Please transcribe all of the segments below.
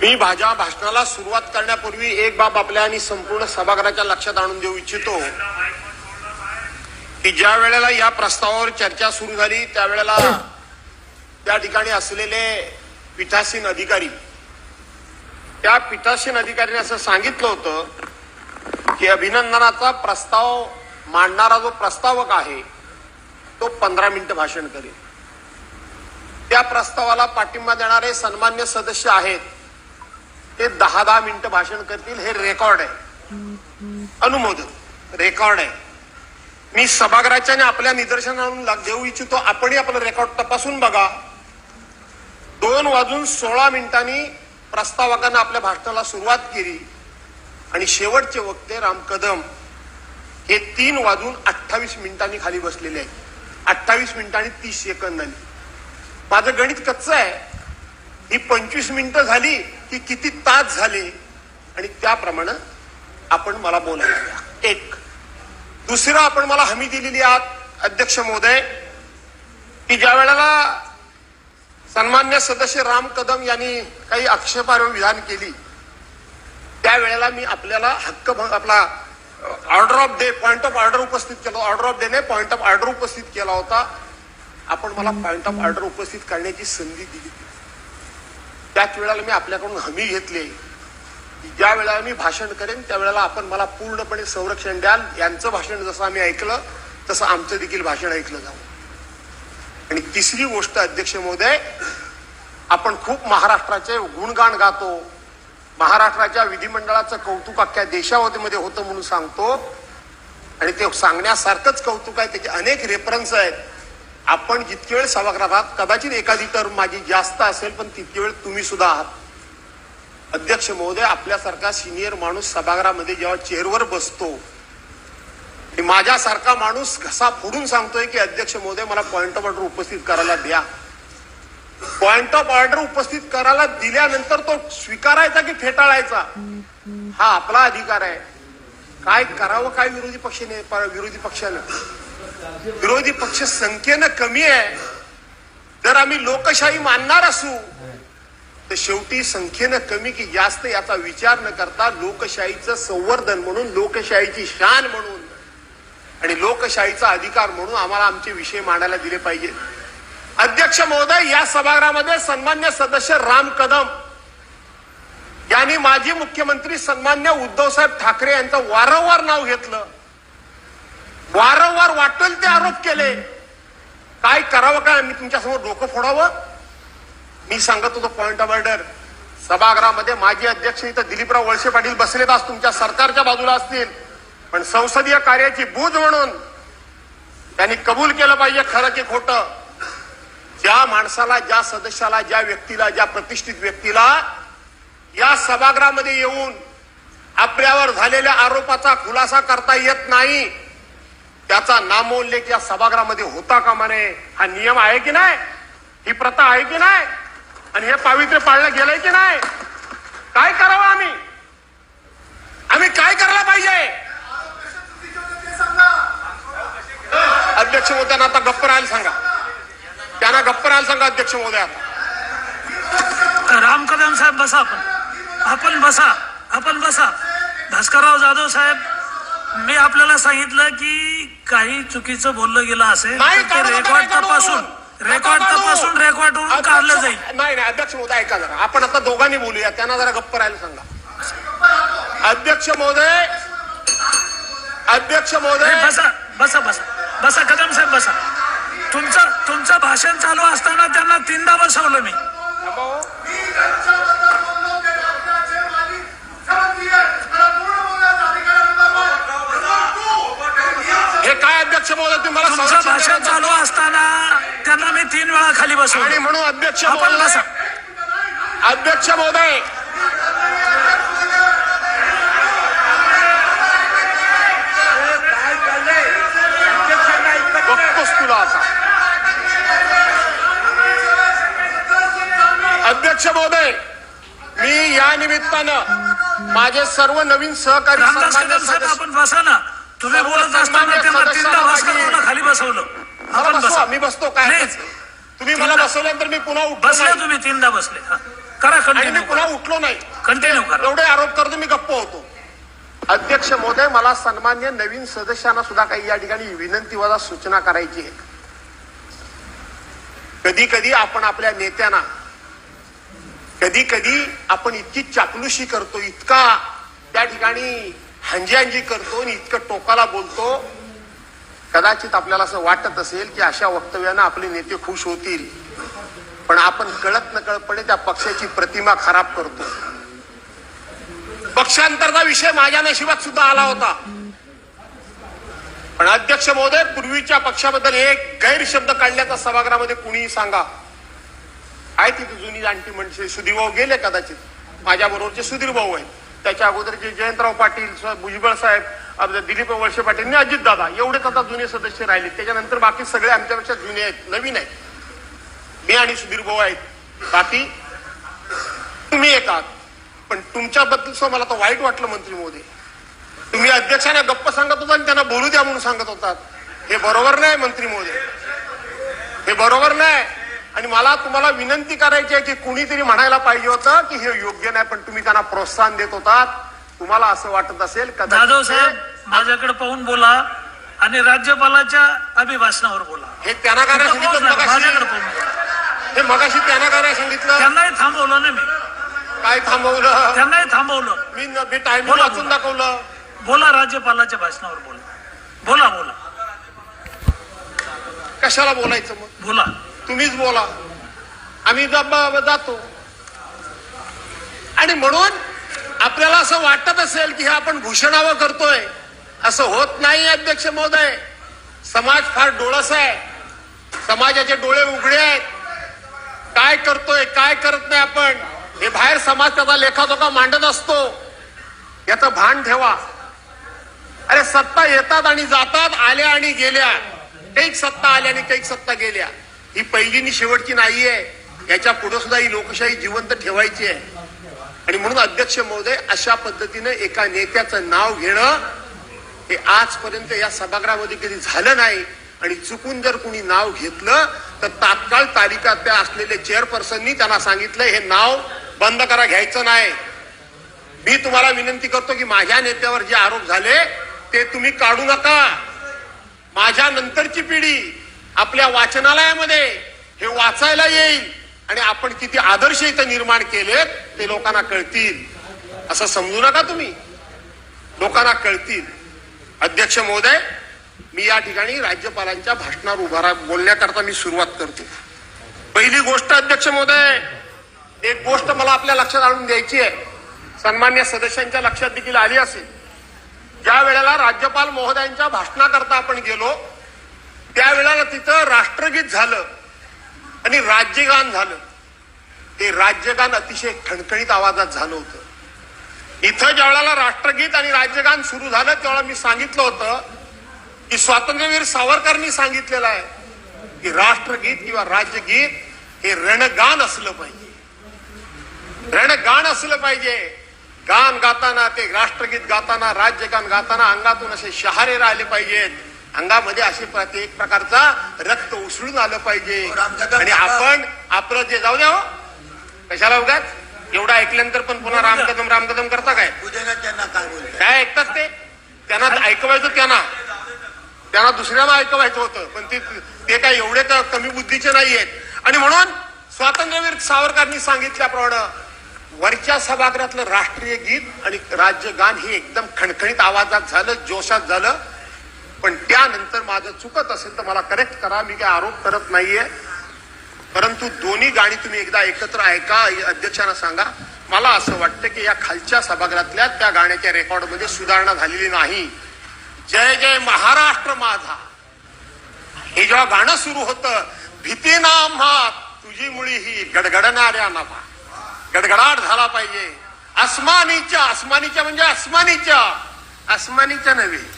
मी माझ्या भाषणाला सुरुवात करण्यापूर्वी एक बाब आपल्या आणि संपूर्ण सभागृहाच्या लक्षात आणून देऊ इच्छितो. की ज्या वेळेला या प्रस्तावावर चर्चा सुरू झाली त्यावेळेला त्या ठिकाणी असलेले पीठासीन अधिकारी त्या पीठासीन अधिकाऱ्याने असं सांगितलं होतं की अभिनंदनाचा प्रस्ताव मांडणारा जो प्रस्तावक आहे तो पंधरा मिनिटं भाषण करेल. त्या प्रस्तावाला पाठिंबा देणारे सन्मान्य सदस्य आहेत. ते दहा दहा मिनिटं भाषण करतील हे रेकॉर्ड आहे. अनुमोदन रेकॉर्ड आहे. मी सभागृहाच्या आपल्या निदर्शनावरून घेऊ देऊ इच्छितो आपणही आपलं रेकॉर्ड तपासून बघा. दोन वाजून सोळा मिनिटांनी प्रस्तावकानं आपल्या भाषणाला सुरुवात केली. आणि शेवटचे वक्ते राम कदम हे तीन वाजून अठ्ठावीस मिनिटांनी खाली बसलेले आहेत. अठ्ठावीस मिनिटांनी तीस सेकंदांनी. माझं गणित कच्चं आहे. ही पंचवीस मिनिटं झाली की किती तास झाले? आणि त्याप्रमाणे आपण मला बोलायला द्या. एक. दुसरं आपण मला हमी दिलेली आहात अध्यक्ष महोदय की ज्या वेळेला सन्मान्य सदस्य राम कदम यांनी काही आक्षेपार्ह विधान केली त्यावेळेला मी आपल्याला हक्क आपला order of day point of order उपस्थित केला. ऑर्डर ऑफ डेने पॉइंट ऑफ ऑर्डर उपस्थित केला होता. आपण मला पॉइंट ऑफ ऑर्डर उपस्थित करण्याची संधी दिली. त्याच वेळेला मी आपल्याकडून हमी घेतली. की ज्या वेळेला मी भाषण करेन त्यावेळेला आपण मला पूर्णपणे संरक्षण द्याल. यांचं भाषण जसं आम्ही ऐकलं तसं आमचं देखील भाषण ऐकलं जावं. आणि तिसरी गोष्ट अध्यक्ष महोदय आपण खूप महाराष्ट्राचे गुणगान गातो. महाराष्ट्राच्या विधिमंडळाचं कौतुक अख्ख्या देशामध्ये होतं म्हणून सांगतो. आणि ते सांगण्यासारखंच कौतुक आहे. त्याचे अनेक रेफरन्स आहेत. आपण जितके वेळ सभागृहात आहात कदाचित एखादी टर्म माझी जास्त असेल पण तितके वेळ तुम्ही सुद्धा आहात. अध्यक्ष महोदय आपल्यासारखा सिनियर माणूस सभागृहामध्ये जेव्हा चेअरवर बसतो माझ्यासारखा माणूस घसा फोडून सांगतोय की अध्यक्ष महोदय मला पॉइंट ऑफ ऑर्डर उपस्थित करायला द्या. पॉइंट ऑफ ऑर्डर उपस्थित करायला दिल्यानंतर तो स्वीकारायचा की फेटाळायचा? हा आपला अधिकार आहे. काय करावं काय विरोधी पक्षाने विरोधी पक्षानं? विरोधी पक्ष संख्येनं कमी आहे. जर आम्ही लोकशाही मानणार असू तर शेवटी संख्येनं कमी की जास्त याचा विचार न करता लोकशाहीचं संवर्धन म्हणून लोकशाहीची शान म्हणून आणि लोकशाहीचा अधिकार म्हणून आम्हाला आमचे विषय मांडायला दिले पाहिजे. अध्यक्ष महोदय या सभागृहामध्ये सन्मान्य सदस्य राम कदम यांनी माजी मुख्यमंत्री सन्मान्य उद्धवसाहेब ठाकरे यांचं वारंवार नाव घेतलं. वारंवार वाटेल ते आरोप केले. काय करावं काय? मी तुमच्यासमोर डोकं फोडावं? मी सांगत होतो पॉइंट ऑफ ऑर्डर सभागृहामध्ये माजी अध्यक्ष इथं दिलीपराव वळसे पाटील बसलेत आज तुमच्या सरकारच्या बाजूला असतील. पण संसदीय कार्याची बूज म्हणून त्यांनी कबूल केलं पाहिजे खरं की खोटं. ज्या माणसाला ज्या सदस्याला ज्या व्यक्तीला ज्या प्रतिष्ठित व्यक्तीला या सभागृहामध्ये येऊन आपल्यावर झालेल्या आरोपाचा खुलासा करता येत नाही. त्याचा नामोल्लेख या सभागृहामध्ये होता कामा नये हा नियम आहे की नाही? ही प्रथा आहे की नाही? आणि हे पावित्र्य पाळलं गेलंय की नाही? काय करावं आम्ही? आम्ही काय करायला पाहिजे? अध्यक्ष महोदयांना आता गप्प राहायला सांगा. त्यांना गप्प राहायला सांगा अध्यक्ष महोदय. राम कदम साहेब बसा आपण. आपण बसा. आपण बसा. भास्करराव जाधव साहेब मी आपल्याला सांगितलं की काही चुकीचं बोललं गेलं असेल नाही तर ते नका, रेकॉर्ड काढू. तपासून नका रेकॉर्ड काढू. तपासून रेकॉर्डवरून अध्यक्ष- काढलं जाईल. नाही नाही अध्यक्ष महोदय ऐका जरा. आपण आता दोघांनी बोलूया त्यांना जरा गप्प राहायला सांगा. अध्यक्ष महोदय अध्यक्ष नाही, महोदय बसा बसा बसा. बसा कदम साहेब बसा. तुमचं तुमचं भाषण चालू असताना त्यांना तीनदा बसवलं मी. हे. भाषण चालू असताना त्यांना मी तीन वेळा खाली आणि बसवलं म्हणून अध्यक्ष आपण बसा. अध्यक्ष महोदय बघतोस तुला आता. अध्यक्ष महोदय मी या निमित्तानं माझे सर्व नवीन सहकारी रामदास सन्मान्य कदम साहेब सदस्य- आपण बसा ना. तुम्ही बोलत असताना त्यांना तीनदा खाली बसवलं. मला बसा मी बसतो काय. तुम्ही मला बसवल्यानंतर मी पुन्हा बसले. तुम्ही तीनदा बसले. करा कंटिन्यू पुन्हा उठलो नाही. कंटिन्यू करा. एवढे आरोप करतो मी गप्प होतो. अध्यक्ष महोदय मला सन्मान्य नवीन सदस्यांना सुद्धा काही या ठिकाणी विनंती वजा सूचना करायची आहे. कधी कधी आपण आपल्या नेत्यांना कधी कधी आपण इतकी चापलुशी करतो इतका त्या ठिकाणी हंजी करतो आणि इतकं टोकाला बोलतो. कदाचित आपल्याला असं वाटत असेल की अशा वक्तव्यानं आपले नेते खुश होतील. पण आपण कळत नकळतपणे त्या पक्षाची प्रतिमा खराब करतो. पक्षांतरचा विषय माझ्या नशिबात सुद्धा आला होता. पण अध्यक्ष महोदय पूर्वीच्या पक्षाबद्दल एक गैरशब्द काढल्याचा सभागृहामध्ये कुणीही सांगा. आहे तिथे जुनी जाणती म्हणजे सुधीर भाऊ गेले कदाचित? माझ्या बरोबरचे सुधीर भाऊ आहेत. त्याच्या अगोदरचे जयंतराव पाटील भुजबळ साहेब दिलीप वळसे पाटील आणि अजित दादा एवढेच आता जुने सदस्य राहिले. त्याच्यानंतर बाकी सगळे आमच्यापेक्षा जुने आहेत नवीन आहेत. मी आणि सुधीर भाऊ आहेत. बाकी तुम्ही एक आहात पण तुमच्याबद्दल मला तर वाईट वाटलं मंत्री मोदी. तुम्ही अध्यक्षांना गप्प सांगत होता आणि त्यांना बोलू द्या म्हणून सांगत होतात. हे बरोबर नाही मंत्री मोदी. हे बरोबर नाही. आणि मला तुम्हाला विनंती करायची आहे की कुणीतरी म्हणायला पाहिजे होतं की हे योग्य नाही पण तुम्ही त्यांना प्रोत्साहन देत होतात. तुम्हाला असं वाटत असेल जाधव साहेब माझ्याकडे पाहून बोला आणि राज्यपालाच्या अभिभाषणावर बोला. हे त्यांना काय नाही सांगितलं माझ्याकडे मगाशी. पाहून बोला. हे मगाशी त्यांना काय नाही सांगितलं. त्यांनाही थांबवलं ना मी. काय थांबवलं? त्यांनाही थांबवलं. मी मी बोला, वाचून बोला. दाखवलं. बोला राज्यपालाच्या भाषणावर बोला. बोला बोला. कशाला बोलायचं मग? बोला. तुम्हीच बोला. आम्ही जातो. आणि म्हणून आपल्याला असं वाटत असेल की हे आपण घोषणावं करतोय. असं होत नाही अध्यक्ष महोदय. समाज फार डोळस आहे. समाजाचे डोळे उघडे आहेत. काय करतोय काय करत नाही आपण हे बाहेर समाज त्याचा लेखाजोखा मांडत असतो. याचं भान ठेवा. अरे सत्ता येतात आणि जातात आल्या आणि गेल्या. काही सत्ता आल्या आणि काही सत्ता गेल्या. ही पहिली आणि शेवटची नाहीये. याच्यापुढे सुद्धा ही लोकशाही जिवंत ठेवायची आहे. आणि म्हणून अध्यक्ष महोदय अशा पद्धतीनं एका नेत्याचं नाव घेणं हे आजपर्यंत या सभागृहामध्ये कधी झालं नाही. आणि चुकून जर कुणी नाव घेतलं तर तात्काळ तालिका त्या असलेले चेअरपर्सननी त्यांना सांगितलं हे नाव बंद करा घ्यायचं नाही. मी तुम्हाला विनंती करतो की माझ्या नेत्यावर जे आरोप झाले ते तुम्ही काढू नका. माझ्या नंतरची पिढी आपल्या वाचनालयामध्ये हे वाचायला येईल. आणि आपण किती आदर्श इथं निर्माण केलेत ते लोकांना कळतील. असं समजू नका तुम्ही. लोकांना कळतील. अध्यक्ष महोदय मी या ठिकाणी राज्यपालांच्या भाषणावर उभा राहा बोलण्याकरता मी सुरुवात करतो. पहिली गोष्ट अध्यक्ष महोदय एक गोष्ट मला आपल्या लक्षात आणून द्यायची आहे. सन्मान्य सदस्यांच्या लक्षात देखील आली असेल. ज्या वेळेला राज्यपाल महोदयांच्या भाषणाकरता आपण गेलो त्यावेळेला तिथं राष्ट्रगीत झालं. आणि राज्यगान झालं. ते राज्यगान अतिशय खणखणीत आवाजात झालं होतं. इथं ज्या वेळेला राष्ट्रगीत आणि राज्यगान सुरू झालं त्यावेळेला मी सांगितलं होतं की स्वातंत्र्यवीर सावरकरांनी सांगितलेलं आहे की राष्ट्रगीत किंवा राज्यगीत हे रणगान असलं पाहिजे. रणगान असलं पाहिजे. गान गाताना ते राष्ट्रगीत गाताना राज्यगान गाताना अंगातून असे शहारे राहिले पाहिजेत. अंगामध्ये असे प्र- एक प्रकारचा रक्त उसळून आलं पाहिजे. आणि आपण आपलं जे जाऊ द्या हो. कशाला उगाच? एवढं ऐकल्यानंतर पण पुन्हा रामकदम रामकदम करता काय? पूजेला त्यांना काय काय ऐकतात ते? त्यांना ऐकवायचं त्यांना. त्यांना दुसऱ्याला ऐकवायचं होतं पण ते ते काय एवढे कमी बुद्धीचे नाही आहेत आणि म्हणून स्वातंत्र्यवीर सावरकरांनी सांगितल्याप्रमाणे वरच्या सभागृहातलं राष्ट्रीय गीत आणि राज्यगान हे एकदम खणखणीत आवाजात झालं जोशात झालं. पण त्यानंतर माझं चुकत असेल तर मला करेक्ट करा. मी काय आरोप करत नाहीये. परंतु दोन्ही गाणी तुम्ही एकदा एकत्र ऐका अध्यक्षांना सांगा. मला असं वाटतं की या खालच्या सभागृहातल्या त्या गाण्याच्या रेकॉर्डमध्ये सुधारणा झालेली नाही. जय जय महाराष्ट्र माझा. हे जेव्हा गाणं सुरू होतं भीती ना तुझी मुळी ही गडगडणाऱ्या नभा गडगडाट झाला पाहिजे. अस्मानीच्या अस्मानीच्या म्हणजे अस्मानीच्या अस्मानीच्या नव्हे.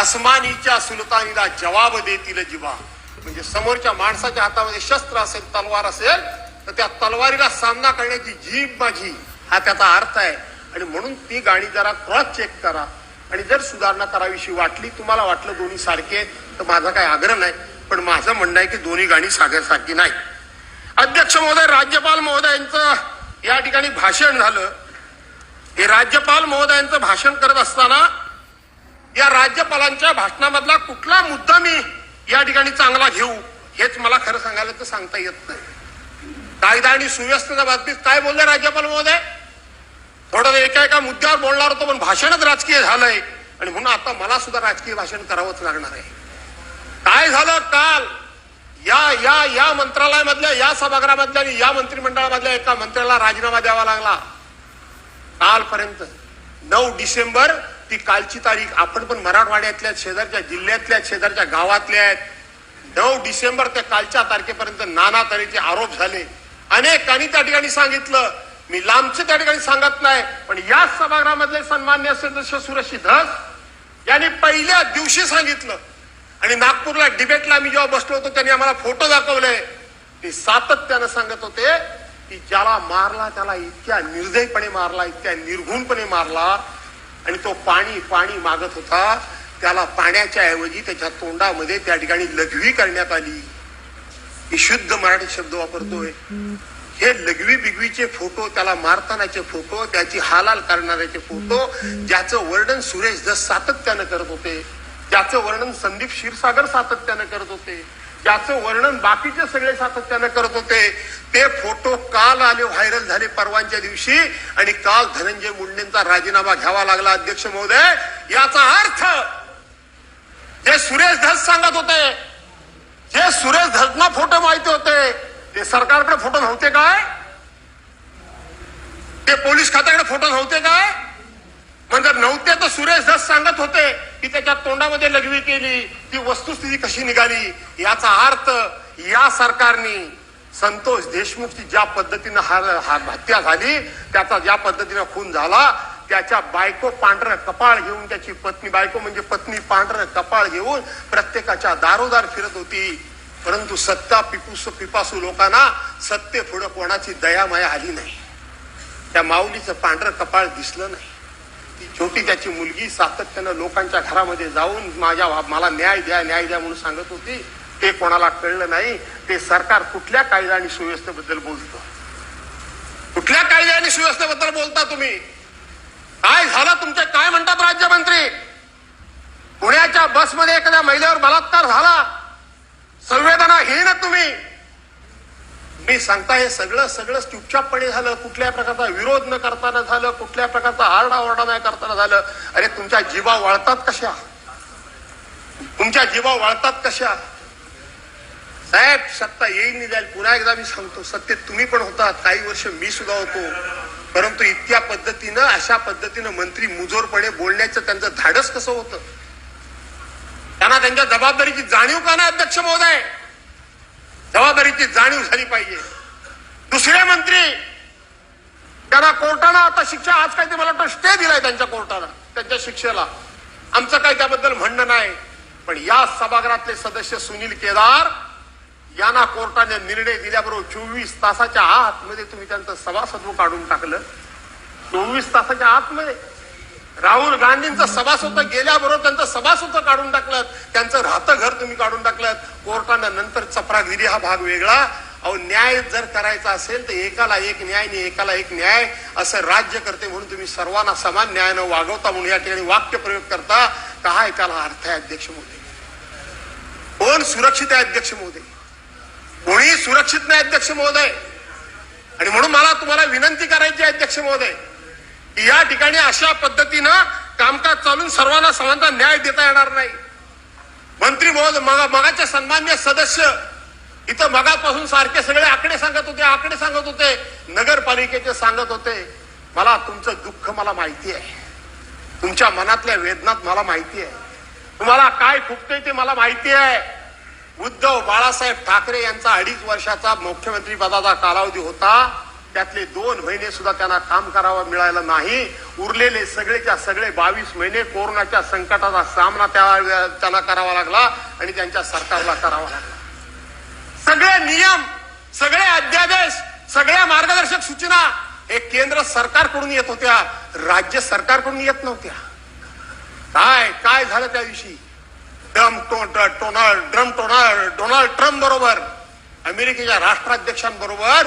अस्मानीच्या सुलतानीला जवाब देतील जिवा. म्हणजे समोरच्या माणसाच्या हातामध्ये शस्त्र असेल तलवार असेल तर त्या तलवारीला सामना करण्याची जीभ माझी. हा त्याचा अर्थ आहे. आणि म्हणून ती गाणी जरा क्रॉस चेक करा. आणि जर सुधारणा करावीशी वाटली तुम्हाला वाटलं दोन्ही सारखे तर माझा काही आग्रह नाही. पण माझं म्हणणं आहे की दोन्ही गाणी सारखी नाही. अध्यक्ष महोदय राज्यपाल महोदयांचं ठिकाणी भाषण झालं. हे राज्यपाल महोदयांचं भाषण करत असताना या राज्यपालांच्या भाषणामधला कुठला मुद्दा मी या ठिकाणी चांगला घेऊ हेच मला खरं सांगायला तर सांगता येत नाही. कायदा आणि सुव्यवस्थेच्या बाबतीत काय बोलले राज्यपाल महोदय? थोडं एका एका मुद्द्यावर बोलणार होतो पण भाषणच राजकीय झालंय. आणि म्हणून आता मला सुद्धा राजकीय भाषण करावंच लागणार आहे. काय झालं काल? या या या मंत्रालयामधल्या या सभागृहामधल्या आणि या मंत्रिमंडळामधल्या एका मंत्र्याला राजीनामा द्यावा लागला. कालपर्यंत नऊ डिसेंबर ती कालची तारीख. आपण पण मराठवाड्यातल्या शेजारच्या जिल्ह्यातल्या शेजारच्या गावातल्या आहेत. नऊ डिसेंबर ते कालच्या तारखेपर्यंत नाना तऱ्हेचे आरोप झाले. अनेकांनी त्या ठिकाणी सांगितलं. मी लांबचे त्या ठिकाणी सांगत नाही पण याच सभागृहामधले सन्मान्य सदस्य सुरक्षी धस यांनी पहिल्या दिवशी सांगितलं. आणि नागपूरला डिबेटला आम्ही जेव्हा बसलो होतो त्यांनी आम्हाला फोटो दाखवले. ते सातत्यानं सांगत होते की ज्याला मारला त्याला इतक्या निर्दयपणे मारला इतक्या निर्घुणपणे मारला आणि तो पाणी पाणी मागत होता. त्याला पाण्याच्या ऐवजी त्याच्या तोंडामध्ये त्या ठिकाणी लघवी करण्यात आली. ही शुद्ध मराठी शब्द वापरतोय. हे लघवी बिगवीचे फोटो त्याला मारतानाचे फोटो त्याची हालाल करणाऱ्याचे फोटो ज्याचं वर्णन सुरेश दस सातत्यानं करत होते. त्याचं वर्णन संदीप क्षीरसागर सातत्यानं करत होते. ज्याचं वर्णन बाकीचे सगळे सातत्यानं करत होते ते फोटो काल आले व्हायरल झाले परवांच्या दिवशी आणि काल धनंजय मुंडेंचा राजीनामा घ्यावा लागला अध्यक्ष महोदय. याचा अर्थ जे सुरेश धस सांगत होते जे सुरेश धसना फोटो माहिती होते ते सरकारकडे फोटो नव्हते काय? ते पोलीस खात्याकडे फोटो नव्हते काय? म्हणजे नव्हते तर सुरेश धस सांगत होते की त्याच्या तोंडामध्ये लघवी केली ती वस्तुस्थिती कशी निघाली याचा अर्थ या सरकारने संतोष देशमुखची ज्या पद्धतीनं हा हा हत्या झाली त्याचा ज्या पद्धतीनं खून झाला त्याच्या बायको पांढरं कपाळ घेऊन त्याची पत्नी बायको म्हणजे पत्नी पांढरं कपाळ घेऊन प्रत्येकाच्या दारोदार फिरत होती. परंतु सत्ता पिपुस पिपासू लोकांना सत्य पुढं कोणाची दयामाया आली नाही. त्या माऊलीचं पांढरं कपाळ दिसलं नाही. शेवटी छोटी त्याची मुलगी सातत्यानं लोकांच्या घरामध्ये जाऊन माझ्या मला न्याय द्या न्याय द्या म्हणून सांगत होती. ते कोणाला कळलं नाही. ते सरकार कुठल्या कायदा आणि सुव्यवस्थेबद्दल बोलतं? कुठल्या कायदा आणि सुव्यवस्थेबद्दल बोलता तुम्ही? काय झालं तुमचे काय म्हणतात राज्यमंत्री? पुण्याच्या बसमध्ये एखाद्या महिलेवर बलात्कार झाला? संवेदनाहीन तुम्ही? मी सांगता हे सगळं सगळं चुपचापपणे झालं. कुठल्या प्रकारचा विरोध न करताना झालं कुठल्या प्रकारचा आरडाओरडा नाही करताना झालं. अरे तुमच्या जीवा वळतात कशा? तुमच्या जीवा वळतात कशा? साहेब सत्ता येईल नाही जाईल. पुन्हा एकदा मी सांगतो सत्तेत तुम्ही पण होता. काही वर्ष मी सुद्धा होतो. परंतु इतक्या पद्धतीनं अशा पद्धतीनं मंत्री मुजोरपणे बोलण्याचं त्यांचं धाडस कसं होतं? त्यांना त्यांच्या जबाबदारीची जाणीव का नाही अध्यक्ष महोदय? जबाबदारीची जाणीव झाली पाहिजे. दुसरे मंत्री त्यांना कोर्टानं आता शिक्षा आज काय ते मला वाटतं स्टे दिलाय त्यांच्या कोर्टानं त्यांच्या शिक्षेला. आमचं काही त्याबद्दल म्हणणं नाही पण या सभागृहातले सदस्य सुनील केदार यांना कोर्टाने निर्णय दिल्याबरोबर चोवीस तासाच्या आतमध्ये तुम्ही त्यांचं सभासत्व काढून टाकलं. चोवीस तासाच्या आतमध्ये राहुल गांधींचं सभासत्व गेल्याबरोबर त्यांचं सभासत्व काढून टाकलं. त्यांचं राहतं घर तुम्ही काढून टाकलं कोर्टानं नंतर चपरागिरी हा भाग वेगळा. अहो न्याय जर करायचा असेल तर एकाला एक न्याय आणि एकाला एक न्याय असं राज्य करते म्हणून तुम्ही सर्वांना समान न्यायानं वागवता म्हणून या ठिकाणी वाक्य प्रयोग करता. हा एकाला अर्थ आहे अध्यक्ष मोदी? कोण सुरक्षित आहे अध्यक्ष मोदी? कोणी सुरक्षित नाही अध्यक्ष महोदय आणि म्हणून मला तुम्हाला विनंती करायची आहे अध्यक्ष महोदय की या ठिकाणी अशा पद्धतीनं कामकाज चालून सर्वांना समानता न्याय देता येणार नाही. मंत्री महोदय मगा मगाचे सन्मान्य सदस्य इथं मगापासून सारखे सगळे आकडे सांगत होते आकडे सांगत होते नगरपालिकेचे सांगत होते. मला तुमचं दुःख मला माहिती आहे. तुमच्या मनातल्या वेदनात मला माहिती आहे. तुम्हाला काय फुकतंय ते मला माहिती आहे. उद्धव बाळासाहेब ठाकरे यांचा अडीच वर्षाचा मुख्यमंत्री पदाचा कालावधी होता. त्यातले दोन महिने सुद्धा त्यांना काम करावं मिळालं नाही. उरलेले सगळेच्या सगळे बावीस महिने कोरोनाच्या संकटाचा सामना त्या त्यांना करावा लागला आणि त्यांच्या सरकारला करावा लागला. सगळे नियम सगळे अध्यादेश सगळ्या मार्गदर्शक सूचना हे केंद्र सरकारकडून येत होत्या राज्य सरकारकडून येत नव्हत्या. काय काय झालं त्या दिवशी ट्रम्प टो- Donald Trump Donald Donald Trump बरोबर अमेरिकेच्या राष्ट्राध्यक्षांबरोबर